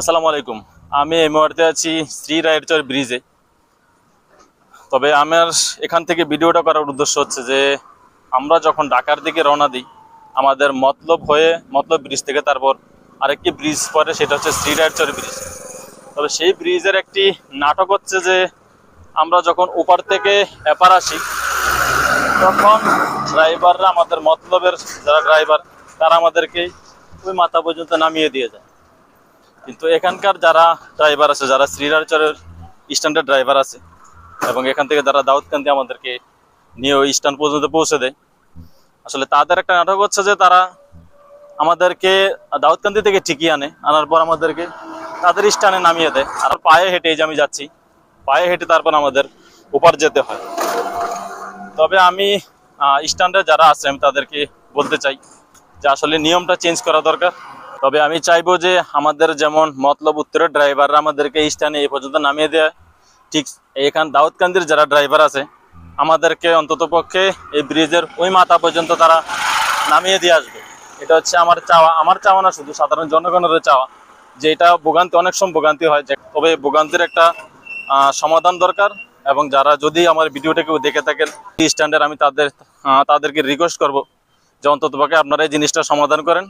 আসসালামু আলাইকুম। আমি এই মুহূর্তে আছি শ্রী রায়চর ব্রিজে। তবে আমার এখান থেকে ভিডিওটা করার উদ্দেশ্য হচ্ছে যে, আমরা যখন ঢাকার দিকে রওনা দিই, আমাদের মতলব হয়ে মতলব ব্রিজ থেকে তারপর আরেকটি ব্রিজ পরে, সেটা হচ্ছে শ্রী রায়েরচর ব্রিজ। তবে সেই ব্রিজের একটি নাটক হচ্ছে যে, আমরা যখন ওপার থেকে এপার আসি, তখন ড্রাইভাররা আমাদের মতলবের, যারা ড্রাইভার, তারা আমাদেরকে ওই মাথা পর্যন্ত নামিয়ে দিয়ে যায়। কিন্তু এখানকার যারা ড্রাইভার আছে, যারা শ্রীরাচরের স্ট্যান্ডার্ড ড্রাইভার আছে এবং এখান থেকে যারা দাউদকান্দি আমাদেরকে নিয়ে ওই স্ট্যান্ড পর্যন্ত পৌঁছে দেয়, আসলে তাদের একটা নাটক হচ্ছে যে তারা আমাদেরকে দাউদকান্দি থেকে ঠিকই আনে, আনার পর আমাদেরকে তাদের স্ট্যান্ডে নামিয়ে দেয়। আর পায়ে হেঁটে যে আমি যাচ্ছি, পায়ে হেঁটে তারপর আমাদের ওপার যেতে হয়। তবে আমি স্ট্যান্ডে যারা আছে, আমি তাদেরকে বলতে চাই যে আসলে নিয়মটা চেঞ্জ করা দরকার। তবে আমি চাইব যে আমাদের যেমন মতলব উত্তরের ড্রাইভাররা আমাদেরকে এই স্ট্যান্ডে এই পর্যন্ত নামিয়ে দেয়। ঠিক এখান দাউদকান্দির যারা ড্রাইভার আছে, আমাদেরকে অন্তত পক্ষে এই ব্রিজের ওই মাথা পর্যন্ত তারা নামিয়ে দিয়ে আসবে। এটা হচ্ছে আমার চাওয়া। আমার চাওয়া না, শুধু সাধারণ জনগণের চাওয়া। যে এটা ভোগান্তি, অনেক সময় ভোগান্তি হয়। যে তবে ভোগান্তির একটা সমাধান দরকার এবং যারা যদি আমার ভিডিওটা কেউ দেখে থাকেন স্ট্যান্ডার্ড আমি তাদের তাদেরকে রিকোয়েস্ট করব যে অন্তত পক্ষে আপনারা এই জিনিসটা সমাধান করেন।